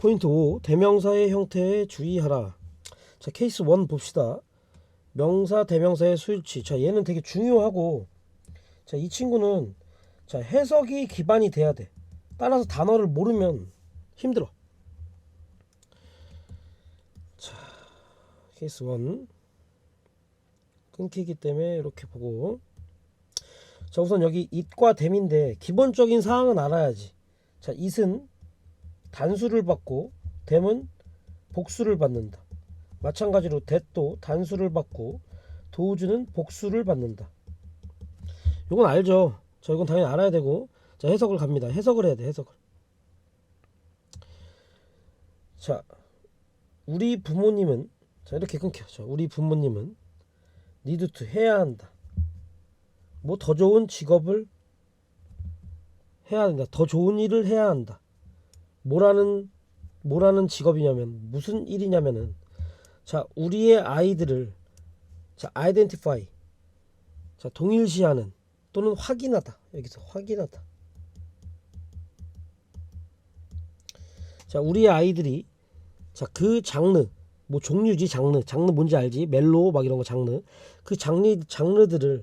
포인트 5. 대명사의 형태에 주의하라. 자, 케이스 1 봅시다. 명사, 대명사의 수일치. 자, 얘는 되게 중요하고, 자, 이 친구는, 자, 해석이 기반이 돼야 돼. 따라서 단어를 모르면 힘들어. 자, 케이스 1. 끊기기 때문에 이렇게 보고. 자, 우선 여기 it과 them인데, 기본적인 사항은 알아야지. 자, it은 단수를 받고, them은 복수를 받는다. 마찬가지로 that도 단수를 받고 도우주는 복수를 받는다. 이건 알죠. 자, 이건 당연히 알아야 되고 자, 해석을 갑니다. 해석을 해야 돼. 해석을. 자, 우리 부모님은 자, 이렇게 끊겨. 자, 우리 부모님은 need to 해야 한다. 뭐 더 좋은 직업을 해야 된다. 더 좋은 일을 해야 한다. 뭐라는 뭐라는 직업이냐면 무슨 일이냐면은 자, 우리의 아이들을 자, identify 자, 동일시하는 또는 확인하다. 여기서 확인하다. 자, 우리의 아이들이 자, 그 장르 뭐 종류지 장르. 장르 뭔지 알지? 멜로 막 이런 거 장르. 그 장르 장르들을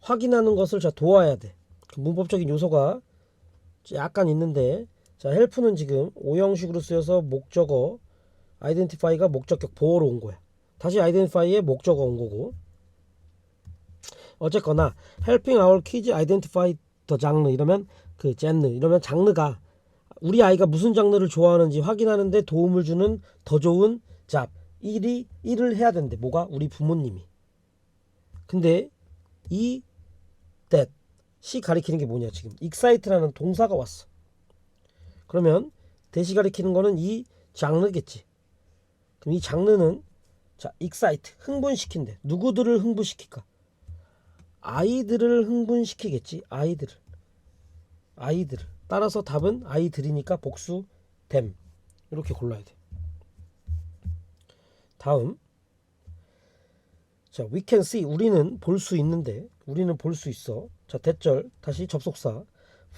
확인하는 것을 자 도와야 돼. 그 문법적인 요소가 약간 있는데 자, 헬프는 지금 오형식으로 쓰여서 목적어 아이덴티파이가 목적격 보어로 온 거야. 다시 아이덴티파이의 목적어 온 거고. 어쨌거나 helping our kids identify the genre 이러면 그 genre 이러면 장르가 우리 아이가 무슨 장르를 좋아하는지 확인하는데 도움을 주는 더 좋은 잡 일이 일을 해야 된대. 뭐가 우리 부모님이. 근데 이 that 시 가리키는 게 뭐냐 지금 excite라는 동사가 왔어. 그러면 대시 가리키는 거는 이 장르겠지. 그럼 이 장르는 자 excite 흥분시킨대. 누구들을 흥분시킬까? 아이들을 흥분시키겠지. 아이들을. 아이들을. 따라서 답은 아이들이니까 복수 them 이렇게 골라야 돼. 다음 자 we can see 우리는 볼 수 있는데 우리는 볼 수 있어. 자 대절 다시 접속사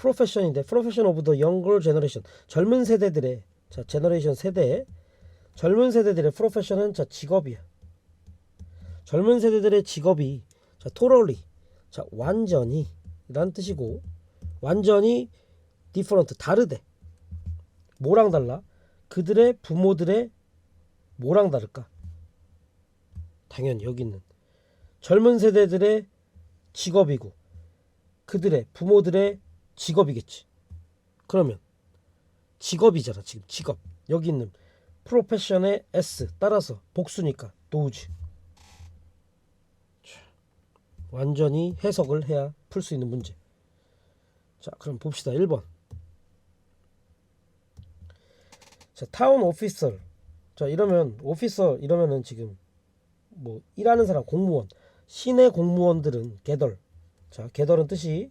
profession인데 profession of the younger generation 젊은 세대들의 자 제너레이션 세대 젊은 세대들의 프로페션은 자 직업이야. 젊은 세대들의 직업이 자 totally 자 완전히 란 뜻이고 완전히 different 다르대. 뭐랑 달라? 그들의 부모들의 뭐랑 다를까? 당연히 여기 있는 젊은 세대들의 직업이고 그들의 부모들의 직업이겠지. 그러면 직업이잖아 지금 직업 여기 있는 프로페션의 S 따라서 복수니까 도우지. 자, 완전히 해석을 해야 풀 수 있는 문제. 자, 그럼 봅시다. 1번. 자, 타운 오피서. 자, 이러면 오피서 이러면은 지금 뭐 일하는 사람 공무원 시내 공무원들은 개덜. 자, 개덜은 뜻이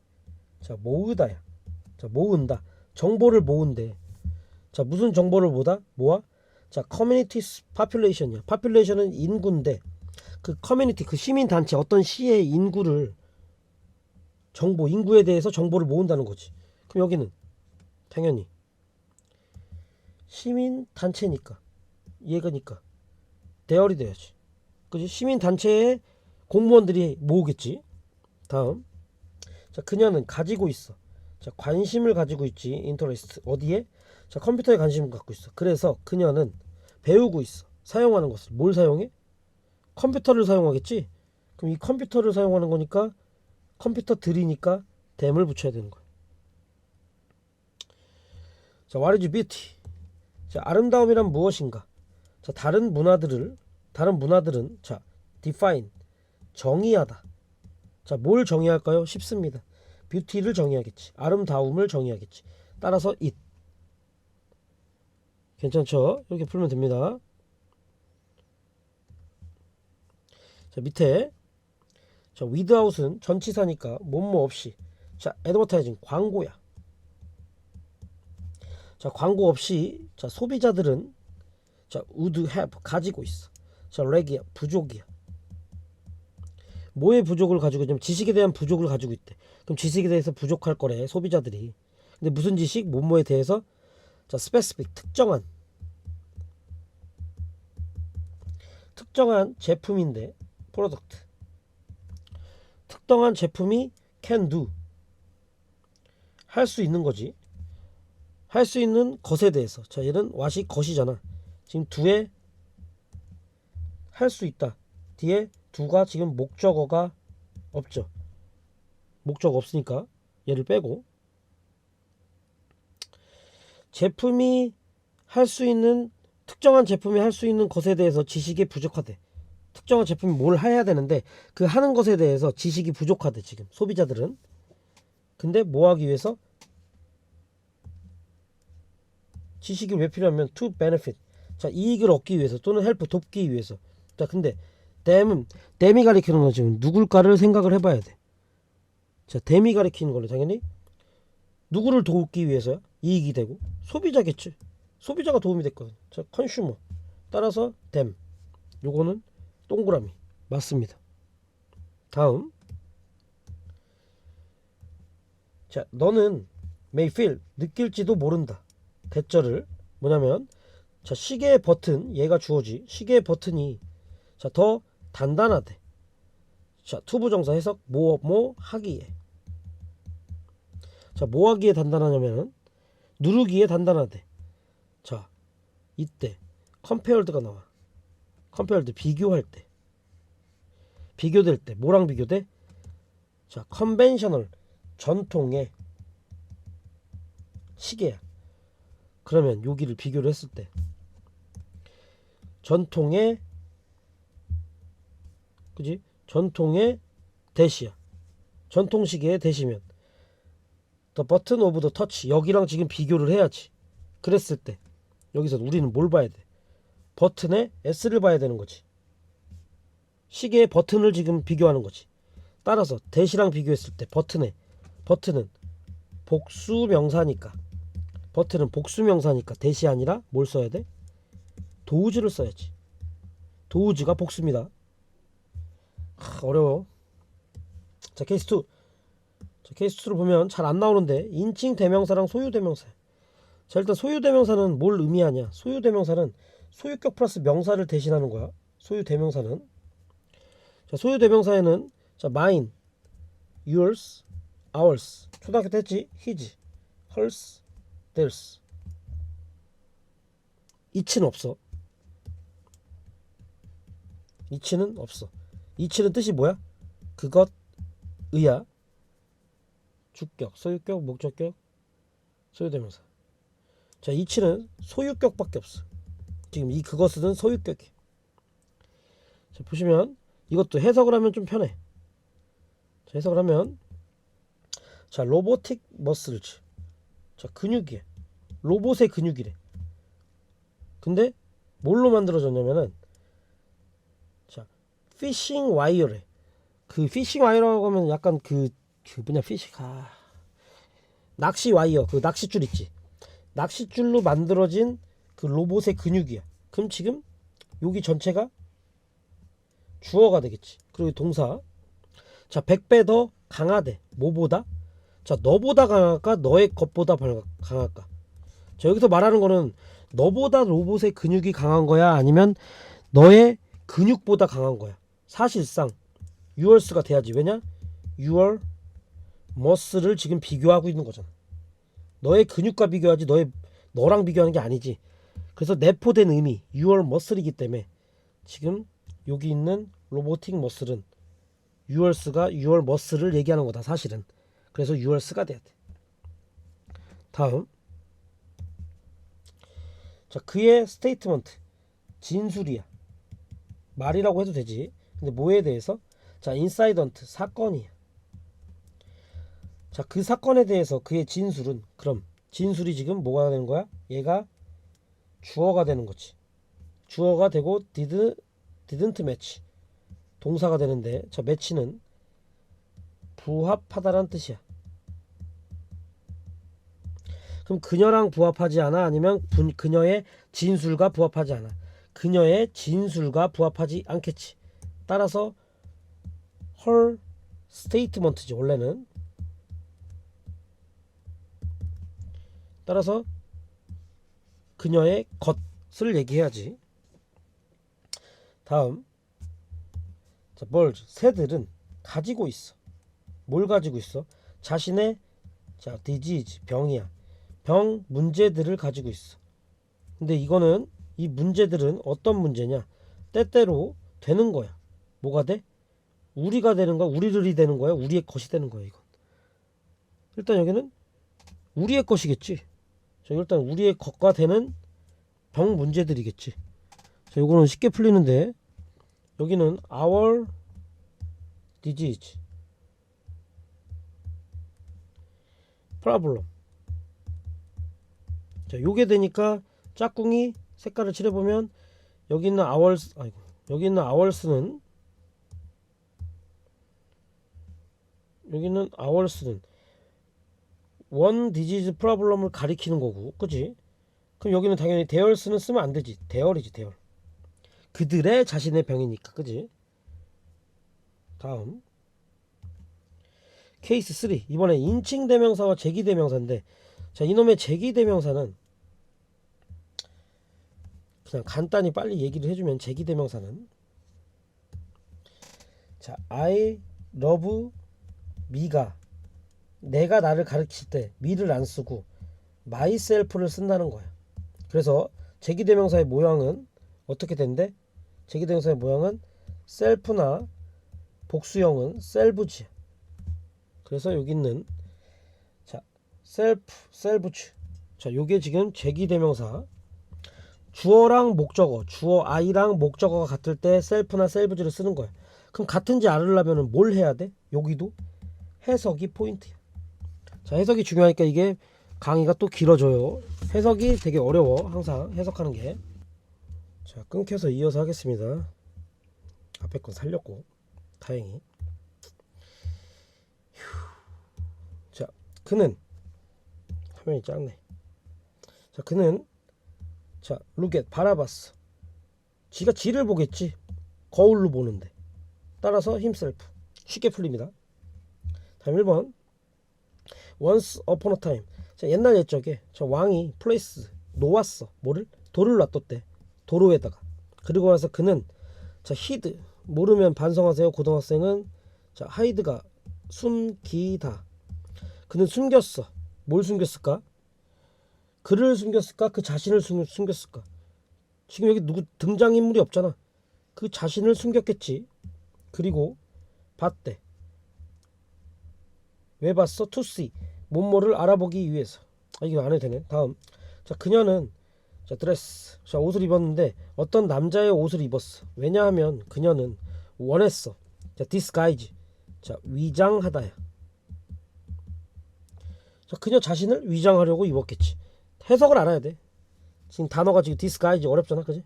자, 모으다야. 자, 모은다. 정보를 모은대. 자, 무슨 정보를 모다? 모아? 자, 커뮤니티 파퓰레이션이야. 파퓰레이션은 인구인데 그 커뮤니티 그 시민 단체 어떤 시의 인구를 정보 인구에 대해서 정보를 모은다는 거지. 그럼 여기는 당연히 시민 단체니까 얘가니까 대열이 돼야지. 그지? 시민 단체의 공무원들이 모으겠지. 다음. 자, 그녀는 가지고 있어. 자, 관심을 가지고 있지. 인터레스트. 어디에? 자, 컴퓨터에 관심을 갖고 있어. 그래서 그녀는 배우고 있어. 사용하는 것을. 뭘 사용해? 컴퓨터를 사용하겠지? 그럼 이 컴퓨터를 사용하는 거니까 컴퓨터 들이니까 댐을 붙여야 되는 거야. 자, is beauty? 자, 아름다움이란 무엇인가? 자, 다른 문화들을 다른 문화들은 자, define 정의하다. 자, 뭘 정의할까요? 쉽습니다. 뷰티를 정의하겠지. 아름다움을 정의하겠지. 따라서 it. 괜찮죠? 이렇게 풀면 됩니다. 자, 밑에 자, without은 전치사니까 뭐뭐 없이. 자, advertising 광고야. 자, 광고 없이 자, 소비자들은 자, would have 가지고 있어. 자, lack이야. 부족이야. 뭐의 부족을 가지고 있냐면 지식에 대한 부족을 가지고 있대. 그럼 지식에 대해서 부족할 거래 소비자들이. 근데 무슨 지식? 뭐뭐에 대해서? 자 스페스픽 특정한. 특정한 제품인데 프로덕트 특정한 제품이 can do. 할 수 있는 거지. 할 수 있는 것에 대해서. 자 얘는 와시 것이잖아. 지금 두에 할 수 있다. 뒤에 do가 지금 목적어가 없죠 목적 없으니까 얘를 빼고 제품이 할 수 있는 특정한 제품이 할 수 있는 것에 대해서 지식이 부족하대. 특정한 제품이 뭘 해야 되는데 그 하는 것에 대해서 지식이 부족하대 지금 소비자들은. 근데 뭐 하기 위해서 지식이 왜 필요하면 to benefit. 자 이익을 얻기 위해서 또는 헬프 돕기 위해서. 자 근데 댐은 댐이 가리키는 건 지금 누굴까를 생각을 해봐야 돼. 자 댐이 가리키는 걸로 당연히 누구를 돕기 위해서야? 이익이 되고 소비자겠지. 소비자가 도움이 됐거든. 자, 컨슈머. 따라서 댐. 요거는 동그라미. 맞습니다. 다음. 자, 너는 feel 느낄지도 모른다. 대절을 뭐냐면 자, 시계의 버튼 얘가 주어지. 시계의 버튼이 자, 더 단단하대. 자, 투부정사 해석 뭐 뭐 하기에. 자, 뭐 하기에 단단하냐면은 누르기에 단단하대. 자, 이때 컴페어드가 나와. 컴페어드 비교할 때. 비교될 때 뭐랑 비교돼? 자, 컨벤셔널 전통의 시계야. 그러면 여기를 비교를 했을 때 전통의 그지? 전통의 대시야. 전통 시계의 대시면 더 버튼 오브 더 터치 여기랑 지금 비교를 해야지. 그랬을 때 여기서 우리는 뭘 봐야 돼? 버튼의 S를 봐야 되는 거지. 시계의 버튼을 지금 비교하는 거지. 따라서 대시랑 비교했을 때 버튼의 버튼은 복수 명사니까 버튼은 복수 명사니까 대시 아니라 뭘 써야 돼? 도우즈를 써야지. 도우즈가 복수입니다. 하, 어려워. 자 케이스 2. 자, 케이스 2를 보면 잘 안 나오는데 인칭 대명사랑 소유 대명사. 자 일단 소유 대명사는 뭘 의미하냐? 소유 대명사는 소유격 플러스 명사를 대신하는 거야. 소유 대명사는 자 소유 대명사에는 자 mine, yours, ours 초등학교 때 했지? his, hers, theirs 이치는 없어. 이치는 없어. 이치는 뜻이 뭐야? 그것, 의야, 주격, 소유격, 목적격, 소유대명사. 자, 이치는 소유격밖에 없어. 지금 이 그것은 소유격이. 자, 보시면 이것도 해석을 하면 좀 편해. 자, 해석을 하면 자, 로보틱 머슬즈. 자, 근육이에. 로봇의 근육이래. 근데 뭘로 만들어졌냐면은 자, 피싱 와이어래. 그 피싱 와이어라고 하면 약간 그, 그 뭐냐 피싱 아. 낚시 와이어 그 낚싯줄 있지? 낚싯줄로 만들어진 그 로봇의 근육이야. 그럼 지금 여기 전체가 주어가 되겠지. 그리고 동사. 자 100배 더 강하대. 뭐보다? 자 너보다 강할까? 너의 것보다 발- 강할까? 자 여기서 말하는 거는 너보다 로봇의 근육이 강한 거야? 아니면 너의 근육보다 강한 거야 사실상 유얼스가 돼야지. 왜냐? 유얼 머스를 지금 비교하고 있는 거잖아. 너의 근육과 비교하지 너의 너랑 비교하는 게 아니지. 그래서 내포된 의미 유얼 머슬이기 때문에 지금 여기 있는 로보틱 머슬은 유얼스가 유얼 머슬을 얘기하는 거다 사실은. 그래서 유얼스가 돼야 돼. 다음. 자 그의 스테이트먼트. 진술이야. 말이라고 해도 되지 근데 뭐에 대해서? 자 인사이던트 사건이야 자 그 사건에 대해서 그의 진술은 그럼 진술이 지금 뭐가 되는 거야? 얘가 주어가 되는 거지. 주어가 되고 did didn't match. 동사가 되는데 자 매치는 부합하다란 뜻이야. 그럼 그녀랑 부합하지 않아? 아니면 분- 그녀의 진술과 부합하지 않아? 그녀의 진술과 부합하지 않겠지 따라서 her statement지 원래는 따라서 그녀의 것을 얘기해야지 다음 자, birds 새들은 가지고 있어. 뭘 가지고 있어? 자신의 자, disease 병이야. 병 문제들을 가지고 있어. 근데 이거는 이 문제들은 어떤 문제냐? 때때로 되는 거야. 뭐가 돼? 우리가 되는 거야? 우리들이 되는 거야? 우리의 것이 되는 거야, 이건. 일단 여기는 우리의 것이겠지. 자, 일단 우리의 것과 되는 병 문제들이겠지. 자, 요거는 쉽게 풀리는데 여기는 our disease problem. 자, 요게 되니까 짝꿍이 색깔을 칠해보면 여기 있는 ours 아이고 여기 있는 ours는 여기 있는 ours는 원 디지즈 프로블럼을 가리키는 거고 그지 그럼 여기는 당연히 대열스는 쓰면 안 되지. 대열이지 대열 그들의 자신의 병이니까 그지 다음. 케이스 3 이번에 인칭 대명사와 제기 대명사인데 자 이놈의 제기 대명사는 그냥 간단히 빨리 얘기를 해주면 제기 대명사는 자 I love me가 내가 나를 가르칠 때 me를 안 쓰고 myself를 쓴다는 거야. 그래서 제기대명사의 모양은 어떻게 된대? 제기대명사의 모양은 self나 복수형은 selves. 그래서 여기 있는 자 self, selves. 자 요게 지금 제기대명사 주어랑 목적어, 주어 I랑 목적어가 같을 때 self나 selves를 쓰는 거야. 그럼 같은지 알으려면 뭘 해야 돼? 여기도 해석이 포인트야. 자, 해석이 중요하니까 이게 강의가 또 길어져요. 해석이 되게 어려워. 항상 해석하는 게. 자, 끊겨서 이어서 하겠습니다. 앞에 건 살렸고. 다행히. 휴. 자, 그는 화면이 작네. 자, 그는 자, 루겟 바라봤어. 지가 지를 보겠지. 거울로 보는데. 따라서 힘셀프. 쉽게 풀립니다. 다음 1번. Once upon a time. 자, 옛날 옛적에 저 왕이 플레이스 놓았어. 뭐를? 돌을 놔뒀대. 도로에다가. 그리고 나서 그는 자 히드 모르면 반성하세요 고등학생은. 자 하이드가 숨기다. 그는 숨겼어. 뭘 숨겼을까? 그를 숨겼을까? 그 자신을 숨, 숨겼을까? 지금 여기 누구 등장인물이 없잖아. 그 자신을 숨겼겠지. 그리고 봤대 왜 봤어? to see. 몸모를 알아보기 위해서. 아 이거 안 해도 되네. 다음. 자 그녀는 자 드레스 자 옷을 입었는데 어떤 남자의 옷을 입었어? 왜냐하면 그녀는 원했어. 자 disguise. 자 위장하다야. 자 그녀 자신을 위장하려고 입었겠지. 해석을 알아야 돼. 지금 단어가 지금 disguise 어렵잖아 그지?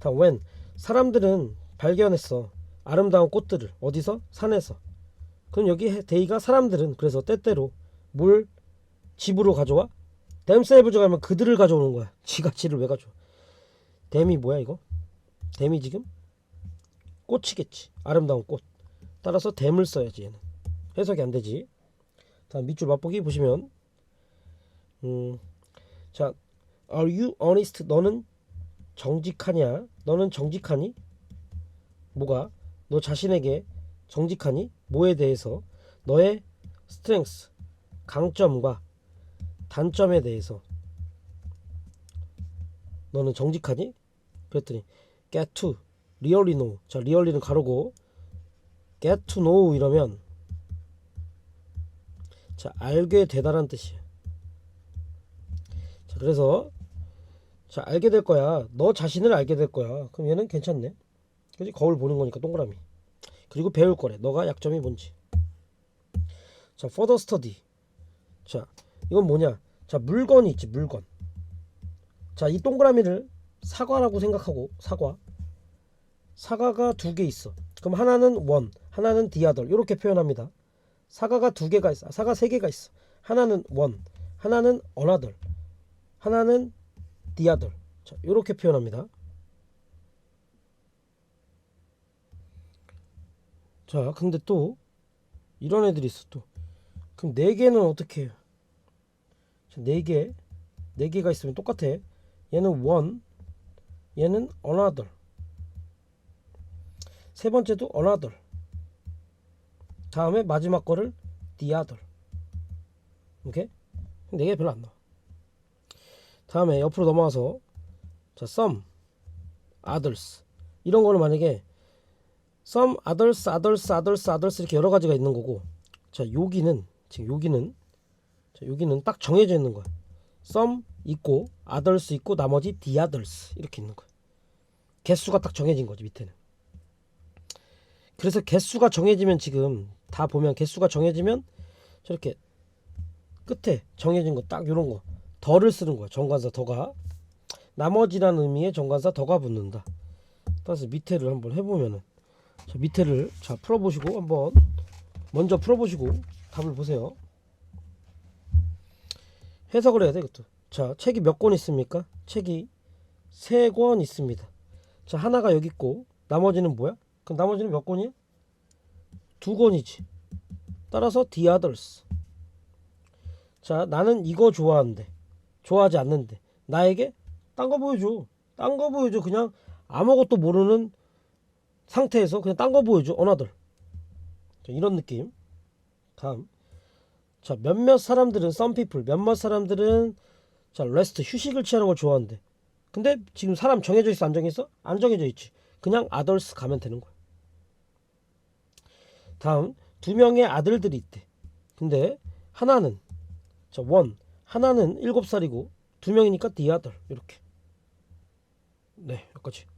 다음 when. 사람들은 발견했어 아름다운 꽃들을 어디서? 산에서. 그럼 여기 데이가 사람들은 그래서 때때로 뭘 집으로 가져와? 댐셀브즈 가면 그들을 가져오는 거야. 지가 지를 왜 가져와? 댐이 뭐야 이거? 댐이 지금 꽃이겠지. 아름다운 꽃. 따라서 댐을 써야지 얘는. 해석이 안 되지. 다음 밑줄 맛보기 보시면 음, 자, are you honest? 너는 정직하냐? 너는 정직하니? 뭐가? 너 자신에게 정직하니? 뭐에 대해서? 너의 스트렝스, 강점과 단점에 대해서 너는 정직하니? 그랬더니 get to, really know. 자, really는 가로고 get to know 이러면 자, 알게 되다란 뜻이야. 자, 그래서 자, 알게 될 거야. 너 자신을 알게 될 거야. 그럼 얘는 괜찮네. 그지? 거울 보는 거니까 동그라미. 그리고 배울 거래. 너가 약점이 뭔지. 자 further study. 자 이건 뭐냐? 자 물건이 있지 물건. 자 이 동그라미를 사과라고 생각하고 사과. 사과가 두 개 있어. 그럼 하나는 원 하나는 디아덜 이렇게 표현합니다. 사과가 두 개가 있어. 사과 세 개가 있어. 하나는 원 하나는 어나덜 하나는 디아덜 자 이렇게 표현합니다 자, 근데 또 이런 애들이 있어 또. 그럼 네 개는 어떻게 해요? 자, 네 개, 네 개가 있으면 똑같아. 얘는 원, 얘는 another. 세 번째도 another. 다음에 마지막 거를 the other. 오케이? 네개 별로 안 나와. 다음에 옆으로 넘어와서 자 some, others 이런 거는 만약에 some, others, others, others, others 이렇게 여러 가지가 있는 거고 자 여기는 지금 여기는 자 여기는 딱 정해져 있는 거야. some 있고 others 있고 나머지 the others 이렇게 있는 거야. 개수가 딱 정해진 거지 밑에는. 그래서 개수가 정해지면 지금 다 보면 개수가 정해지면 저렇게 끝에 정해진 거딱 요런 거 더를 쓰는 거야. 정관사 더가 나머지라는 의미의 정관사 더가 붙는다. 따라서 밑에를 한번 해보면은 자 밑에를 자 풀어보시고 한번 먼저 풀어보시고 답을 보세요. 해석을 해야 돼 이것도. 자 책이 몇 권 있습니까? 책이 세 권 있습니다. 자 하나가 여기 있고 나머지는 뭐야? 그럼 나머지는 몇 권이야? 두 권이지. 따라서 the others. 자 나는 이거 좋아하는데 좋아하지 않는데 나에게 딴 거 보여줘. 딴 거 보여줘. 그냥 아무것도 모르는 상태에서 그냥 딴 거 보여줘. 자, 이런 느낌. 다음. 자 몇몇 사람들은 some people 몇몇 사람들은 자 rest 휴식을 취하는 걸 좋아하는데 근데 지금 사람 정해져 있어 안 정해져? 안 정해져 있지. 그냥 others 가면 되는 거야. 다음 두 명의 아들들이 있대. 근데 하나는 자 원 하나는 일곱 살이고 두 명이니까 the other 이렇게. 네 여기까지.